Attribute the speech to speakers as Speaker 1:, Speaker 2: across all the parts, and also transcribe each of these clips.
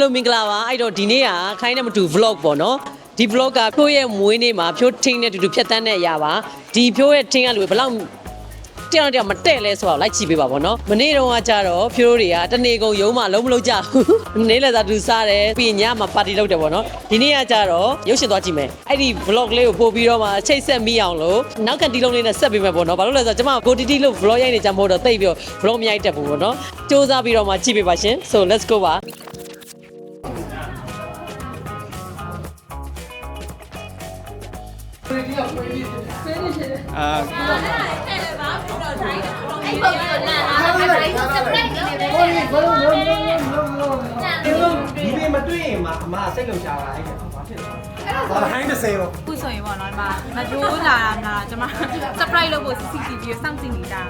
Speaker 1: Hello မင်္ဂလာပါအဲ့တော့ဒီနေ့ကခိုင်းတဲ့မတူ vlog ပေါ့နော်ဒီ vlog ကဖြိုးရဲ့မွေးနေ့မှာဖြိုးထင်းနဲ့တူတူဖြတ်တန်းတဲ့အရာပါဒီဖြိုးရဲ့ထင်းကလူဘယ်လောက်တယောက်တယောက်မတဲ့လဲဆိုတော့လိုက်ကြည့်ပေးပါဗောနော်မနေ့တုန်းကကြတော့ဖြိုးတွေကတနေကုန်ရုံးမှလုံးမလုံးကြဘူးမနေ့လည်းသာသူစားတယ်ပြီးရင်ညမှာပါတီလုပ်တယ်ဗောနော်ဒီနေ့ကကြတော့ရုပ်ရှင်သွားကြည့်မယ်အဲ့ဒီ vlog လေးကိုပို့ပြီးတော့မှချိတ်ဆက်မိအောင်လို့နောက်ကန်တီလုံးလေးနဲ့ဆက်ပေးမယ်ဗောနော်ဘာလို့လဲဆိုတော့ကျွန်မကိုတီတီလို့ vlog ရိုက်နေကြမဟုတ်တော့တိတ်ပြီးတော့ vlog မရိုက်တတ်ဘူးဗောနော်စူးစမ်းပြီးတော့မှကြည့်ပေးပါရှင် so let's go ပါ
Speaker 2: ဒီနေ့မတွေ့ရင်မှအမစိတ်လုံရှာတာအဲ့ဒါဘာဖြစ်လဲဘာဟိုင်း30ပေါ့
Speaker 3: ခုဆိုရင်ပေါ့နော်ဒီမှာမကြိုးလာတာမလားကျွန်မ surprise လုပ်ဖို့ CCTV ကိုစောင့်ကြည့်နေတာ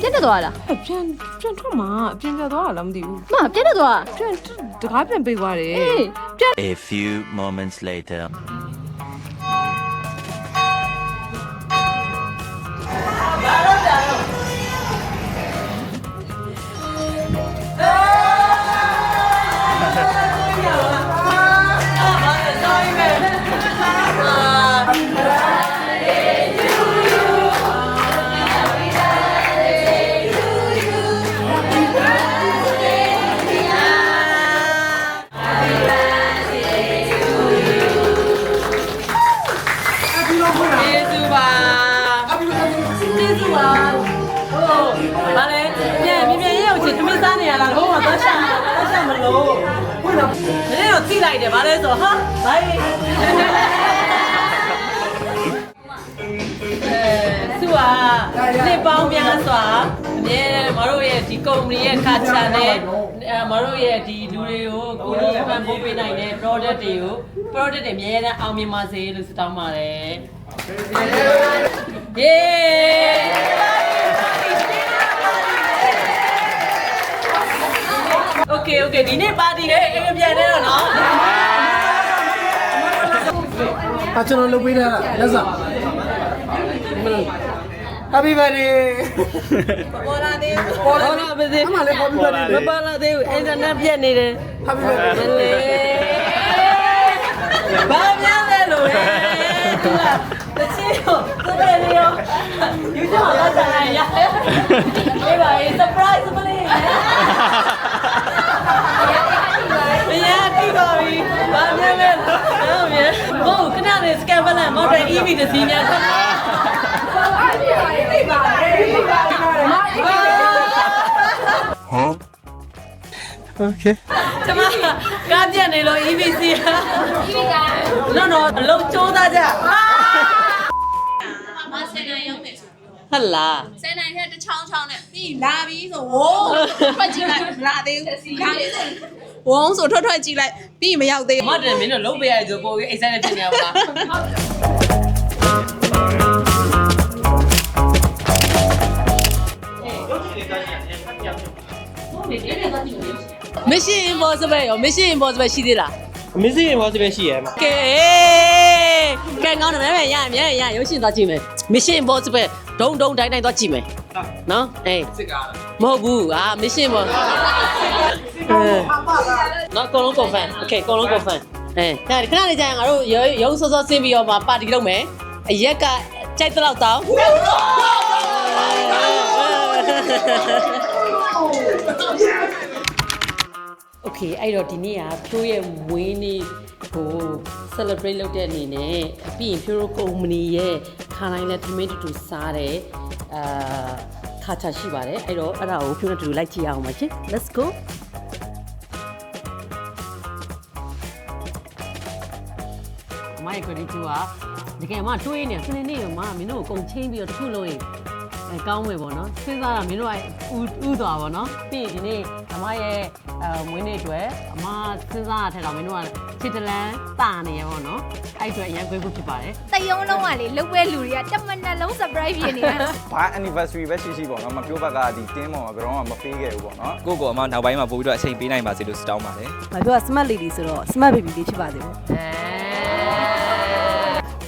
Speaker 4: ပြတ်တက်သွားလား
Speaker 5: ပြန်ပြန်ထွက်မှာပြန်ပြသွားတာလားမသိဘူး
Speaker 4: မပြတ်တက်သွား
Speaker 5: ပြန်တကားပြန်ပေးသွားတယ်
Speaker 4: အေးပြတ်
Speaker 6: A few moments later.
Speaker 1: ခါချာနဲ့မတို့ရဲ့ဒီလူတွေကိုကိုယ်ကြီးပံ့ပိုးပေးနိုင်တဲ့ product တွေကို product တွေအများနဲ့အောင်မြင်ပါစေလို့ဆုတောင်းပါတယ်။ Yeah Okay okay ဒီနေ့ party ရဲ့အိမ်ပြန်နေတော့နော်။
Speaker 2: အကျွန်တော်လုပ်ပေးတာလက်စား Happy birthday
Speaker 1: ပေါ်လာသေးဘူးပေါ်လာပါသေး
Speaker 2: အမလေး Happy birthday
Speaker 1: မပေါ်လာသေးဘူးအင်တာနက်ပြတ်နေတယ်
Speaker 2: Happy birthday
Speaker 1: မလေးဘာများလဲလို့လဲသူကတချီကိုသူပဲလေရောယူချောင်းလာကြရအေးပါအေး surprise မလေးမရတိပါပြီဘာများလဲဟုတ်မြဲဘုခဏလေး scan ပလန်မော်ဒယ် EV တစ်စီးများခ ဏ
Speaker 2: Okay
Speaker 1: ကျမကားပြတ်နေလို့ EVC อ่ะ EV ကနော်နော်အလုံးစူးသားကြ
Speaker 3: မဆယ်နိုင်ရောက်တယ်ဆို
Speaker 1: ဟတ်လား
Speaker 3: ဆယ်နိုင်တဲ့တစ်ချောင်းချောင်းနဲ့ပြီးလာပြီဆိုဝိုးထွက်ကြည့်လိုက်လာသေးဘူးလာပြီဆိုဝုန်းဆိုထွက်ထွက်ကြည့်လိုက်ပြီးမရောက်သေး
Speaker 1: မတ်တယ်မင်းတို့လုံးပေးရတယ်ဆိုပို့ပြီးအိတ်ဆက်နဲ့ဖြစ်နေအောင်လား မရှင် impossible ရော mission impossible ရှိသေးလား
Speaker 2: Amazing Impossible ရှိရဲ့အမ
Speaker 1: ကဲကဲကောင်းတယ်မဲမဲရရမြဲရရုပ်ရှင်သွားကြည့်မယ် mission impossible ဒုံဒုံတိုင်းတိုင်းသွားကြည့်မယ်နော်အေး
Speaker 2: စစ်ကား
Speaker 1: မဟုတ်ဘူးအာ mission ပေါ့နော်အကုန်လုံး confirm okay အကုန်လုံး confirm အဲဒါခဏလေးကြာရင်ငါတို့ရုံရုံစောစောဆင်းပြီးတော့မှပါတီလုပ်မယ်အရက်ကကြိုက်တော့တောင်း โอเคအဲ့တော့ဒီနေ့ကဖြိုးရဲ့မွေးနေ့ကို celebrate လုပ်တဲ့အနေနဲ့ပြီးရင်ဖြိုးတို့ကုမ္ပဏီရဲ့ခါတိုင်းနဲ့ထမင်းတူတူစားတဲ့အာခါချာရှိပါတယ်အဲ့တော့အဲ့ဒါကိုဖြိုးနဲ့တူတူလိုက်ကြည့်အောင်ပါရှင် let's go အမရဲ့ credit ကတကယ်အမတွေးနေစနေနေ့ကမမင်းတို့ကိုကုံချင်းပြီးတော့တစ်ခုလုံးရင်အဲ ကောင်းမယ်ပေါ့နော်စဉ်းစားတာမင်းတို့ကဥဥသွားပါနော်ပြီးရင်ဒီနေ့အမရဲ့အဲမွေးနေ့အတွက်အမစဉ်းစားရတဲ့တော့မင်းတို့ကချစ်တလန်းတာနေရပေါ့နော်အဲ့အတွက်အရင်ကွေးဖို့ဖြစ်ပါတယ်
Speaker 4: တယုံလုံးကလေလုတ်ပဲလူတွေကတမန်နှလုံး surprise ဖြစ်နေတာ
Speaker 7: ဘာ anniversary ပဲရှိရှိပေါ့နော်မပြိုးဘက်ကဒီတင်းပေါ်မှာဘယ်တော့မှမပေးခဲ့ဘူးပေါ့နော်
Speaker 8: ကိုယ့်ကိုယ်အမနောက်ပိုင်းမှာပို့ပြီးတော့အချိန်ပေးနိုင်ပါစေလို့ဆုတောင်းပါတယ်။
Speaker 5: ဘာပြော smart lady ဆိုတော့ smart baby လေးဖြစ်ပါစေပေါ့
Speaker 1: အဲ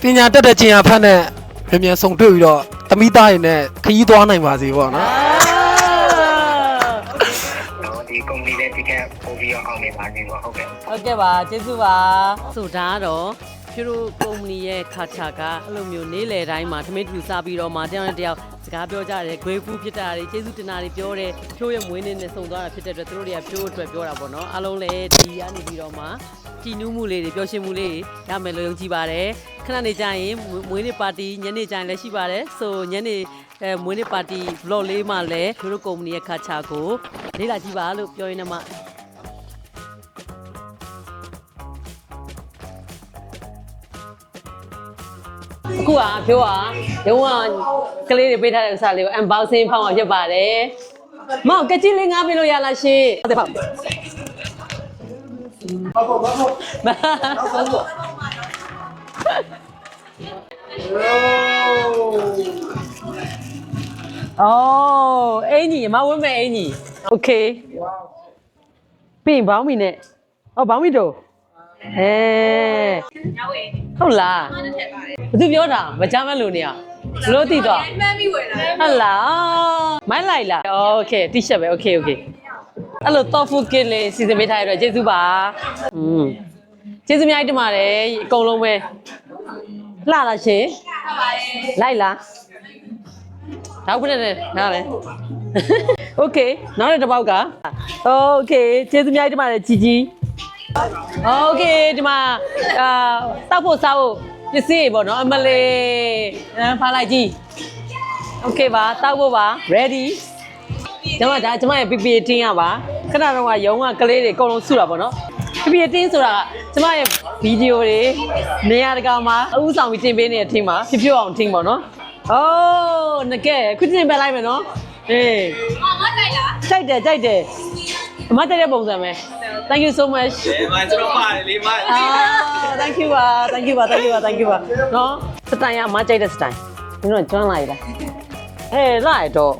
Speaker 2: ပညာတက်တဲ့ချင်းအဖက်နဲ့ မြန်မြန်ဆုံတွေ့ပြီးတော့သမီးသားရင်နဲ့ခရီးသွားနိုင်ပါစေပေါ့နော်
Speaker 1: နော်ဒီ
Speaker 9: ကုမ္ပဏီလေးဒီကပို့ပြီးတော့အောင်နေပါသေးတယ်ဟုတ်ကဲ့
Speaker 1: ဟုတ်ကဲ့ပါကျေးဇူးပါဆိုဒါကတော့ ဖြူတို့ကုမ္ပဏီရဲ့ခါချာကအဲ့လိုမျိုးနေ့လယ်တိုင်းမှာထမင်းတူစားပြီးတော့မှတယောက်နဲ့တယောက်စကားပြောကြတယ် grateful ဖြစ်တာတွေကျေးဇူးတင်တာတွေပြောတယ်ဖြိုးရဲ့မွေးနေ့နဲ့ဆုံသွားတာဖြစ်တဲ့အတွက်သူတို့တွေကဖြိုးအတွက်ပြောတာပေါ့နော်အားလုံးလည်းဒီကနေပြီးတော့မှကြည်နူးမှုလေးတွေပျော်ရွှင်မှုလေးတွေရမယ်လို့ယုံကြည်ပါတယ်ခဏနေကြရင်မွေးနေ့ပါတီညနေကျရင်လည်းရှိပါတယ်ဆိုညနေအဲမွေးနေ့ပါတီ vlog လေးမှလည်းဖြိုးတို့ကုမ္ပဏီရဲ့ခါချာကိုလေ့လာကြည့်ပါလို့ပြောရင်းနဲ့မှ ခုကအဖြိုးကလုံးဝကလေးတွေပေးထားတဲ့ဥစ္စာလေးကို unboxing ဖောင်းအောင်ဖြစ်ပါတယ်။မောင်ကကြီးလေးငါပေးလို့ရလားရှင်။ဟုတ်တယ်ဖောင်း။ဟုတ်ပါဘူးဟုတ်ပါဘူး။အော်အင်ကြီးမဝင်းမဲ့အင်ကြီး။ Okay ။ပြင်ဘောင်းမီနဲ့။အော်ဘောင်းမီတို့။အဲဟုတ်လား။ ဘသူပြောတာမကြမ်းမလို့နေရဘလို့တည်တော့
Speaker 3: မှန်းပြီးဝယ်လာ
Speaker 1: ဟုတ်လားမိုင်းလိုက်လားโอเคတိရှက်ပဲโอเคโอเคအဲ့လို thoughtful kid လေးစီစဉ်ပေးထားရတော့ကျေးဇူးပါอืมကျေးဇူးအများကြီးတင်ပါတယ်အကုန်လုံးပဲလှလားရှင်လိုက်လားတော့ဘယ်နဲ့နားလဲโอเคနောက်တစ်ပေါက်ကโอเคကျေးဇူးအများကြီးတင်ပါတယ်ជីជីโอเคဒီမှာအာတောက်ဖို့စားဖို့ ပစ္စည်းတွေပေါ့နော်အမလေးအဲဖားလိုက်ကြည့် โอเคပါတောက်ဖို့ပါ ready ကျွန်မဒါကျွန်မရဲ့ PPA တင်းရပါခဏတော့ကရုံးကကလေးတွေအကုန်လုံးစုတာပေါ့နော် PPA တင်းဆိုတာကကျွန်မရဲ့ဗီဒီယိုတွေနေရာတကာမှာအဥဆောင်ပြီးတင်ပေးနေတဲ့ team ပါဖြစ်ဖြစ်အောင် team ပေါ့နော်အိုးငကဲခုတင်ပေးလိုက်မယ်နော်အေး
Speaker 3: မမကြိုက်လား
Speaker 1: ကြိုက်တယ်ကြိုက်တယ် အမတက်တဲ့ပုံစံပဲ thank you so much
Speaker 7: မကျွန်တော်ပါတယ်လေမ
Speaker 1: အာ thank you ပါ thank you ပါ thank you ပါ thank you ပါနော်စတိုင်ရအမကြိုက်တဲ့စတိုင်ဒီတော့ကျွမ်းလိုက်လားဟဲ့လိုက်တော့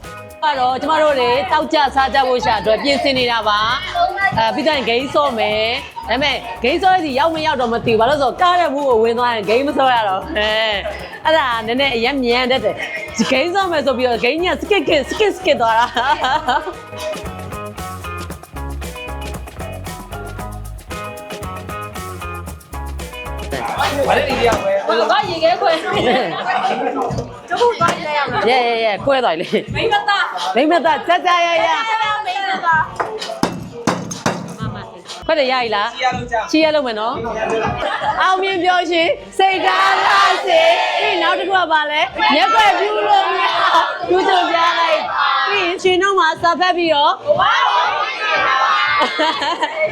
Speaker 1: ကတော့ကျမတို့တွေတောက်ကြစားကြဖို့ရှာအတွက်ပြင်ဆင်နေတာပါအဲပြီးတော့ဂိမ်းဆော့မယ်ဒါပေမဲ့ဂိမ်းဆော့ရစီရောက်မရောက်တော့မသိဘူးဘာလို့လဲဆိုတော့ကားတဲ့ဘူးကိုဝင်သွားရင်ဂိမ်းမဆော့ရတော့အဲအဲ့ဒါနည်းနည်းအရင်မြန်တတ်တယ်ဂိမ်းဆော့မယ်ဆိုပြီးတော့ဂိမ်းညစကစ်ကစ်စကစ်စကစ်သွားတာ
Speaker 2: ဘာလဲဒီရပဲ
Speaker 3: ဘာရေခဲခွဲကျုပ်ဘာလဲရမလား
Speaker 1: ရဲရဲရဲကွဲသွားလေ
Speaker 3: မိမသား
Speaker 1: မိမသားကြကြရရ
Speaker 3: မိမသား
Speaker 1: ခွက်တယ်ရည်လား
Speaker 2: ရလို့ကြာ
Speaker 1: ချီရလုံးမယ်နော်အောင်မြင်ပြောရှင်စိတ်ဓာတ်လာစေပြီးနောက်တစ်ခုကပါလဲရက်ွက်ပြူလို့မရပြူစုံပြလိုက်ပြီးရှင်တော့မှာစာဖက်ပြီးတော့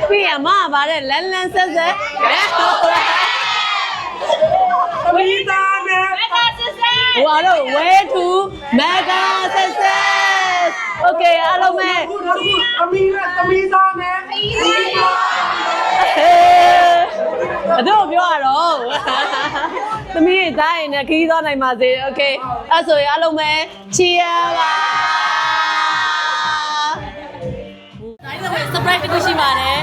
Speaker 1: ပြီးအမကပါတဲ့လန်းလန်းဆက်ဆက်ဝီ အ
Speaker 3: မိသားနဲ့
Speaker 1: ဟိုအားလုံး way to mega success okay အားလုံးပဲအ
Speaker 2: ခုနောက်ခုအမိနဲ့သမီးသားနဲ့
Speaker 1: အတို့ပြောရတော့သမီးတွေတိုင်းနဲ့ခီးသွားနိုင်ပါစေ okay အဲ့ဆိုရင်အားလုံးပဲ cheer ပါ တိုင်းတော့ surprise တခုရှိပါတယ်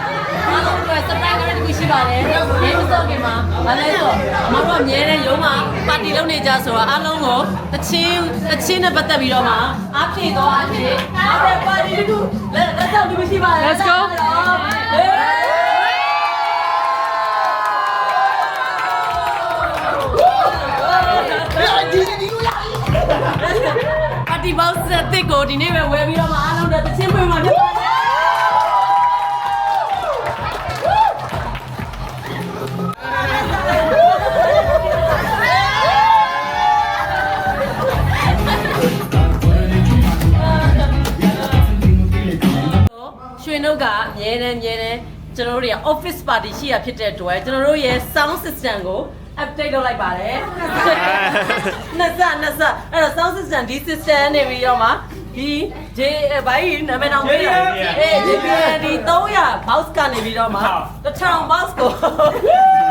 Speaker 1: အားလုံးက surprise တခုရှိပါတယ်ရေမစောခင်မှာဘာလဲဆိုမတို့အမြဲတမ်းရုံးမှာပါတီလုပ်နေကြဆိုတော့အားလုံးကိုတချင်းတချင်းနဲ့ပတ်သက်ပြီးတော့မှအားဖြည့်သွားအဖြစ်အားတဲ့ပါတီတခုလက်လက်ဆောင်တခုရှိပါတယ် Let's go ပါတီဘောက်ဆက်တစ်ကိုဒီနေ့ပဲဝယ်ပြီးတော့မှအားလုံးတော့တချင်းပွင့်မှာဖြစ်ပါ ကအမြဲတမ်းအမြဲတမ်းကျွန်တော်တို့တွေက office party ရှိရဖြစ်တဲ့အတွက်ကျွန်တော်တို့ရဲ့ sound system ကို update လုပ်လိုက်ပါတယ်။နှစ်စနှစ်စအဲ့တော့ sound system ဒီ system နေပြီးတော့မှဒီ J ဘိုင်းနာမည်တောင်ပေးတာ။အေး JBL ဒီ300 box ကနေပြီးတော့မှ1000 box ကို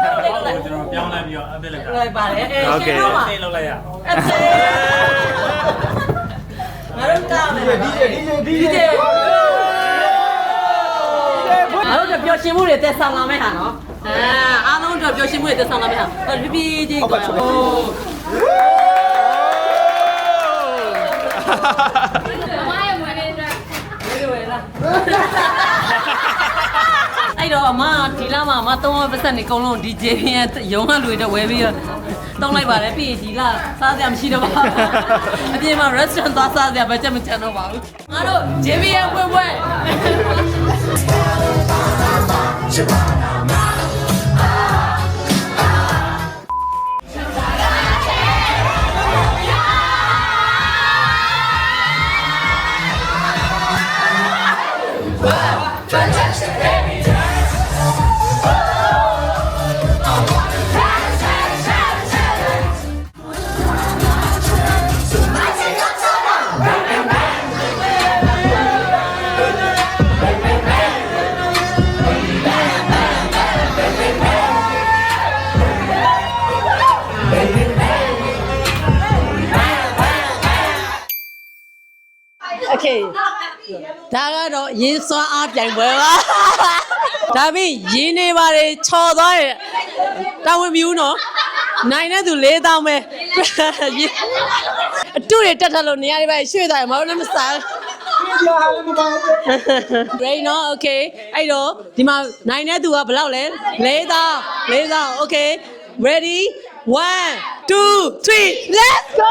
Speaker 1: update လုပ်လိုက်
Speaker 10: ကျွန်တော်ပြောင်းလဲပြီးတော့ update လုပ်တာ
Speaker 1: လိုက်ပါတယ်။အေးရှင်းတော့မှ
Speaker 10: update လုပ်လိုက်ရအောင်
Speaker 1: update ငါတို့ကမယ်
Speaker 2: ဒီဒီဒီ
Speaker 1: ဒီတဲ့အားလုံးပျော်ရွှင်မှုတွေတက်ဆောင်လာမယ့်ဟာနော်အာအားလုံးတို့ပျော်ရွှင်မှုတွေတက်ဆောင်လာမယ့်ဟာဟောပြပြကြီးကွာဟိုမမရဲ့မွေးနေ့အတွက်ဝေးဝေးလားအဲ့တော့အမဒီလမှာအမ300ပတ်ဆက်နေအကုန်လုံးဒီဂျေပီရဲ့ရုံးကလူတွေတော့ဝယ်ပြီးတော့တောင်းလိုက်ပါတယ်ပြီးရင်ဒီလစားစရာမရှိတော့ပါဘူးအပြင်မှာ restaurant သွားစားစရာပဲချက်မချန်တော့ပါဘူးငါတို့ဂျေပီရဲ့ပွဲပွဲ โကတော့ရင်းစွမ်းအားပြိုင်ပွဲပါဒါပြီးရင်းနေပါလေချော်သွားရဲ့တာဝန်မြူးနော်နိုင်တဲ့သူ၄တောင်းပဲအတူတွေတက်ထလို့နေရာတွေပဲရွှေ့သွားရမဟုတ်လည်းမစား
Speaker 2: ပြောဟာလည်းမပါဘူး
Speaker 1: Great နော် Okay အဲ့တော့ဒီမှာနိုင်တဲ့သူကဘယ်လောက်လဲ၄တောင်း၄တောင်း Okay Ready 1 2 3 Let's go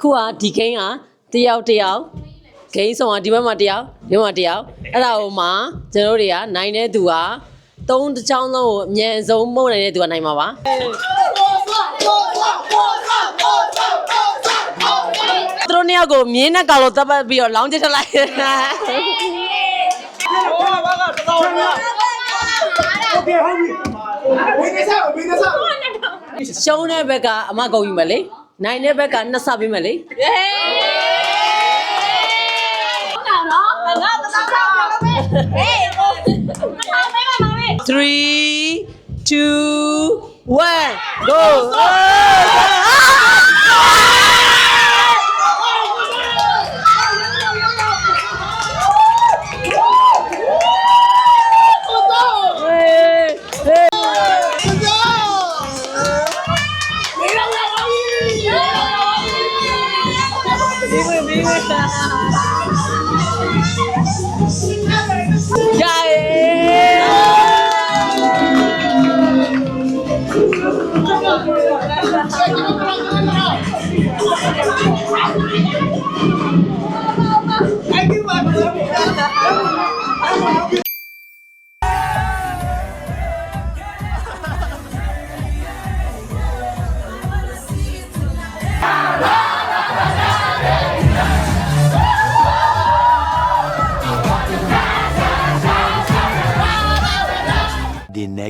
Speaker 1: ခုကဒီဂိမ်းကတယောက်တယောက်ဂိမ်းဆောင်ကဒီဘက်မှာတယောက်ဒီဘက်မှာတယောက်အဲ့ဒါဟိုမှာကျွန်တော်တွေကနိုင်တဲ့သူကသုံးတစ်ချောင်းလုံးကိုအမြန်ဆုံးမှုတ်နိုင်တဲ့သူကနိုင်မှာပါသူတို့နှစ်ယောက်ကိုမြင်းနဲ့ကောင်လို့တပ်ပတ်ပြီးတော့လောင်းချက်ထလိုက်
Speaker 2: တယ်ရှုံးတဲ့ဘက်ကအမကုံယူမယ်လေ နေစားဝင်းနေစား
Speaker 1: ရှုံးတဲ့ဘက်ကအမကုန်ယူမယ်လေနိုင်တဲ့ဘက်ကနှစ်ဆပေးမယ်လေ3 2 1 go
Speaker 6: The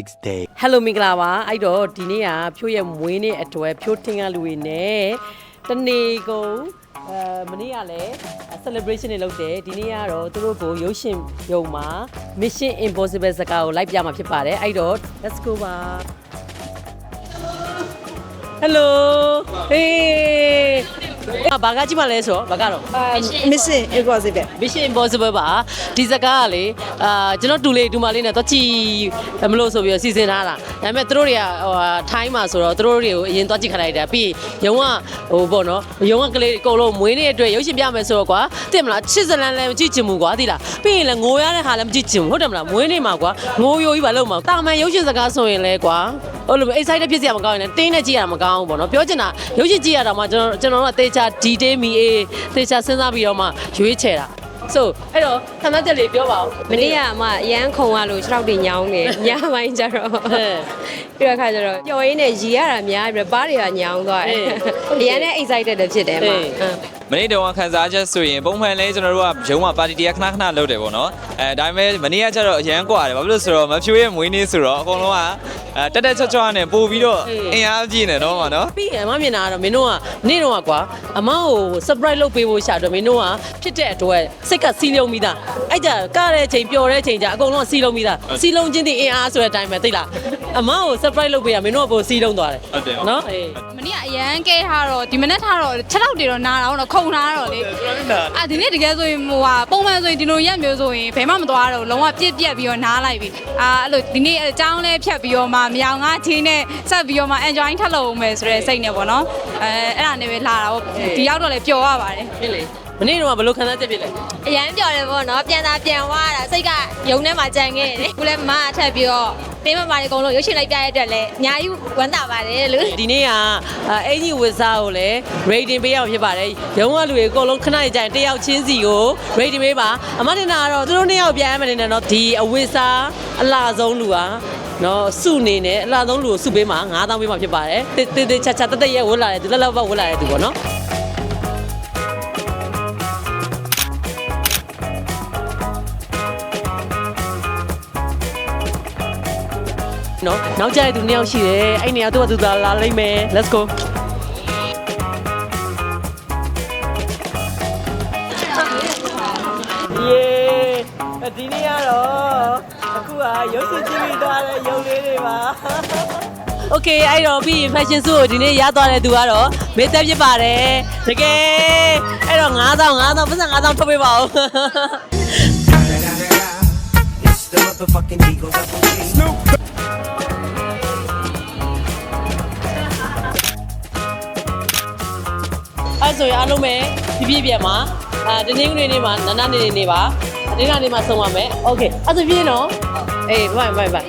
Speaker 6: next day.
Speaker 1: Hello မင်္ဂလာပါအဲ့တော့ဒီနေ့ကဖြိုးရဲ့မွေးနေ့အတွက်ဖြိုးထင်းကလူတွေနဲ့တနေ့ကုန်အဲမနေ့ကလည်း celebration တွေလုပ်တယ်ဒီနေ့ကတော့သူတို့ကိုရုပ်ရှင်ရုံမှာ Mission Impossible ဇာတ်ကားကိုလိုက်ပြမှာဖြစ်ပါတယ်အဲ့တော့ let's go ပါ Hello hey အာ ဘာကကြည့်မှလဲဆိုတော့ဘာကတော့
Speaker 5: mission impossible
Speaker 1: Mission Impossible ပါဒီစကားကလေအာကျွန်တော်တူလေးဒူမလေးနဲ့တော့ကြည်မလို့ဆိုပြီးတော့စီစဉ်ထားတာဒါပေမဲ့သူတို့တွေကဟိုထိုင်းမှာဆိုတော့သူတို့တွေကိုအရင်သွားကြည့်ခလိုက်တာပြီးရင်ရုံကဟိုပေါ့နော်ရုံကကလေးအကုန်လုံးမွေးနေ့အတွက်ရုပ်ရှင်ပြမယ်ဆိုတော့ကွာသိမလားချစ်စလန်လည်းမကြည့်ချင်ဘူးကွာသိလားပြီးရင်လည်းငိုရတဲ့ဟာလည်းမကြည့်ချင်ဘူးဟုတ်တယ်မလားမွေးနေ့မှာကွာငိုယိုကြီးပါလို့မှာတာမန်ရုပ်ရှင်စကားဆိုရင်လဲကွာ ဟိုလို excited ဖြစ်စရာမကောင်းရင်လည်းတင်းနဲ့ကြည့်ရတာမကောင်းဘူးပေါ့နော်ပြောချင်တာရုပ်ရှင်ကြည့်ရတာမှကျွန်တော်ကျွန်တော်တို့ကတေချာ detail မီအေးတေချာစဉ်းစားပြီးတော့မှရွေးချယ်တာဆိုအဲ့တော့သမ်းသမ်းချက်လေးပြောပါဦး
Speaker 10: မနေ့ကအမအရန်ခုံရလို့ခြေထောက်တွေညောင်းနေညပိုင်းကျတော့
Speaker 1: ဟဲ့
Speaker 10: ပြီးတော့ခါကျတော့ပျော်ရင်းနဲ့ရီရတာများပြီးတော့ပါးတွေကညောင်းသွားတယ်အရန်နဲ့ excited လည်းဖြစ်တယ်အမ
Speaker 1: အေး
Speaker 10: အင်း
Speaker 8: မနေ့တော့ခန်းစားချက်ဆိုရင်ပုံမှန်လဲကျွန်တော်တို့ကရုံးမှာပါတီတရားခဏခဏလုပ်တယ်ပေါ့နော်အဲဒါပေမဲ့မနေ့ကကျတော့အရန်ကွာတယ်ဘာဖြစ်လို့ဆိုတော့မဖြိုးရဲ့မွေးနေ့ဆိုတော့အကုန်လုံးကအဲတက်တက်ချော့ချော့နဲ့ပို့ပြီးတော့အင်အားကြီးနေတော့မှာနော်
Speaker 1: ပြီးရင်အမမြင်တာကတော့မင်းတို့ကနေ့တော့ကွာအမကို surprise လုပ်ပေးဖို့ရှာတော့မင်းတို့ကဖြစ်တဲ့အတွက်စိတ်ကစီးလုံးပြီးသားအဲ့ကြကတဲ့အချိန်ပျော်တဲ့အချိန်ကြအကုန်လုံးစီးလုံးပြီးသားစီးလုံးချင်းတဲ့အင်အားဆိုတဲ့အတိုင်းပဲသိလားအမကို surprise လုပ်ပေးရမင်းတို့ကပိုစီးလုံးသွားတယ်
Speaker 8: ဟုတ်တယ်
Speaker 1: နော်အေး
Speaker 3: မနေ့ကအရန်ကဲထားတော့ဒီမနေ့ထားတော့6လောက်တွေတော့နားတော့ခုခုံထားတော့လေအာဒီနေ့တကယ်ဆိုရင်ဟိုဟာပုံမှန်ဆိုရင်ဒီလိုရက်မျိုးဆိုရင်ဘယ်မှမသွားတော့လုံးဝပြက်ပြက်ပြီးတော့နားလိုက်ပြီအာအဲ့လိုဒီနေ့အကြောင်းလဲဖြတ်ပြီးတော့မှမြောင်ငါချင်းနဲ့ဆက်ပြီးတော့မှ enjoy ထပ်လုပ်အောင်မယ်ဆိုတဲ့စိတ်နဲ့ပေါ့နော်အဲအဲ့ဒါနဲ့ပဲလာတာပေါ့ဒီရောက်တော့လဲပျော်ရပါတယ်
Speaker 1: ဖြစ်လေ မနေ့တော့ကဘယ်လိုခံစားချက်ဖြစ်လဲ
Speaker 10: အရန်ပျော်တယ်ပေါ့နော်ပြန်သာပြန်သွားတာစိတ်ကယုံထဲမှာကြံခဲ့တယ်ခုလည်းမမအထက်ပြီးတော့တင်းမမာတွေအကုန်လုံးရုပ်ရှင်လိုက်ပြရတဲ့အတွက်လည်းအများကြီးဝမ်းသာပါတယ်လို့
Speaker 1: ဒီနေ့ကအအင်ကြီးဝစ်စားကိုလည်း rating ပေးရမှာဖြစ်ပါတယ်ရုံးကလူတွေအကုန်လုံးခဏကြိုင်တယောက်ချင်းစီကို rating ပေးပါအမတင်တာကတော့သူတို့နှစ်ယောက်ပြန်ရမယ်နေတယ်နော်ဒီအဝစ်စားအလားဆုံးလူကနော်စုနေနဲ့အလားဆုံးလူကိုစုပေးမှာ9000ပေးမှာဖြစ်ပါတယ်တေးတေးချာချာတက်တက်ရဲဝတ်လာတယ်သူလက်လောက်ပတ်ဝတ်လာတယ်သူပေါ့နော် နော်နောက်ကျတဲ့သူနှစ်ယောက်ရှိတယ်အဲ့နေရာသူကသူသာလာလိမ့်မယ် let's go ယေဒီနေ့ကတော့အခုကရုပ်ရှင်ကြည့်ပြီးသွားတဲ့ရုပ်လေးတွေပါโอเคအဲ့တော့ပြီးရင် fashion show ကိုဒီနေ့ရသွားတဲ့သူကတော့မေသက်ဖြစ်ပါတယ်တကယ်အဲ့တော့9000 9000ပတ်စံ9000ထုတ်ပေးပါဦး အဲ့ဆိုရင်အားလုံးပဲဒီပြည့်ပြည့်မှာအာတနင်္ဂနွေနေ့မှာနနနေနေနေပါတနင်္လာနေ့မှာဆုံးပါမယ်โอเคအဲ့ဆိုပြည့်နော်အေးဘိုင်ဘိုင်ဘိုင်